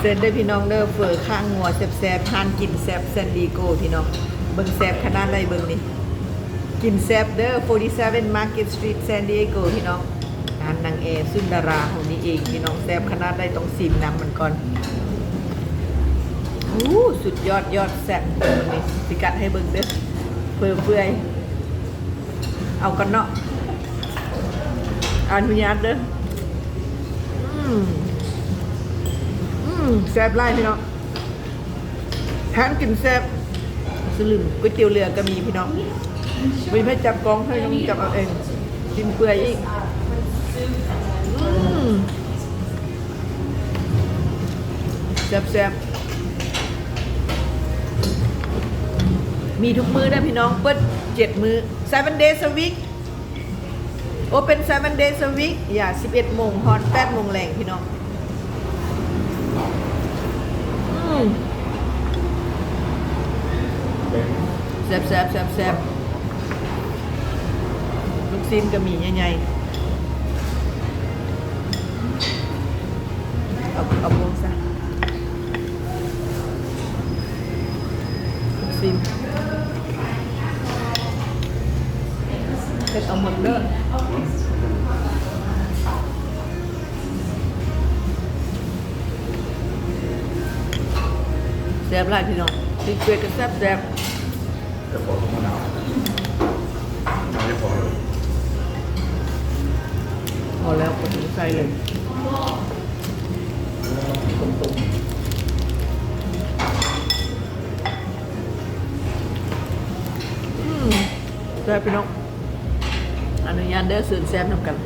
เซ็นได้พี่น้องเด้อเฟอข้างงัวแซบๆทานกินแซบแซนดีโกพี่น้องเบิ่งแซบขนาดใดเบิ่งนี่กินแซบเด้อ47 Market Street San Diego พี่น้องร้านนางเอซุนดาราของนี่เองพี่น้องแซบขนาดใดต้องซิมน้ำมันก่อนอู้สุดยอดยอดแซบเบิ่งนี่สิกัดให้เบิ่งเด้อเปื่อเปื่อยเอากันเนาะอนุญาตเด้ออืม แซ่บไล่พี่น้องทานกินแซ่บสลึมก๋วยเตี๋ยวเรือก็มีพี่น้องไม่ให้จับกองให้ต้องจับเอาเองกินเปื่อยอีกแซ่บแซ่บมีทุกมือนะพี่น้องเปิดเจ็ดมือ seven days a week โอเป็น seven days a week อย่า 11 โมงฮอน8โมงแรงพี่น้อง แซ่บแซ่บแซ่บแซ่บลูกซิมก็มีใหญ่ๆเอาเอาวงซะลูกซิมเผ็ดเอาหมดเด้อแซ่บหลายพี่น้องซีเกรตก็แซ่บแซ่บ จะพอดมะนาวไม่พอเลยพอแล้วก็ถึงใส่เลยอืมแซ่บพี่น้องอนุญาตเด้อสื่อแซ่บนำกัน